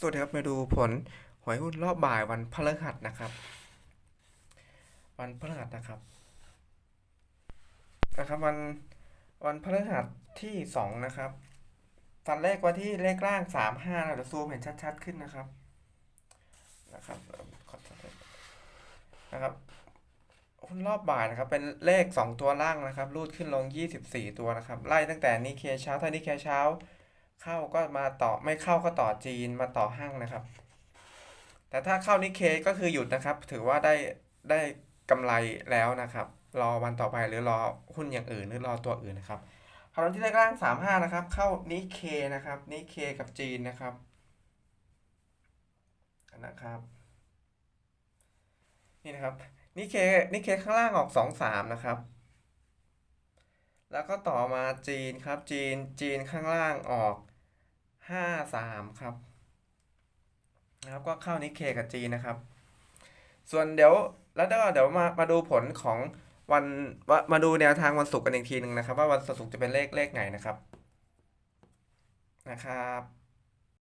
สวัสดีครับมาดูผลหวยหุ้นรอบบ่ายวันพฤหัสนะครับ วันพฤหัสนะครับนะครับวันวันพฤหัสที่สองนะครับฟันเลขไว้ที่เลขล่างสามห้าเราจะซูมเห็นชัดๆขึ้นนะครับนะครับนะครับหุ้นรอบบ่ายนะครับ เป็นเลขสองตัวล่างนะครับ รูดขึ้นลงยี่สิบสี่ตัวนะครับ ไล่ตั้งแต่นิเคเช้าถ้านิเคเช้า เข้าก็มาต่อไม่เข้าก็ต่อจีนมาต่อห้างนะครับ แต่ถ้าเข้านิเคก็คือหยุดนะครับ ถือว่าได้ได้กำไรแล้วนะครับ รอวันต่อไปหรือรอหุ้นอย่างอื่นหรือรอตัวอื่นนะครับคราวที่เลขล่างสามห้านะครับ เข้านิเคนะครับนิเคกับจีนนะครับนะครับนี่นะครับนิเคนิเคข้างล่างออกสองสามนะครับ แล้วก็ต่อมาจีนครับ จีนจีนข้างล่างออกห้าสามครับนะครับก็เข้านิเคกับจีนนะครับ ส่วนเดี๋ยวแล้วก็เดี๋ยวมามาดูผลของวันว่ามาดูแนวทางวันศุกร์กันอีกทีหนึ่งนะครับ ว่าวันศุกร์จะเป็นเลขเลขไหนนะครับนะครับ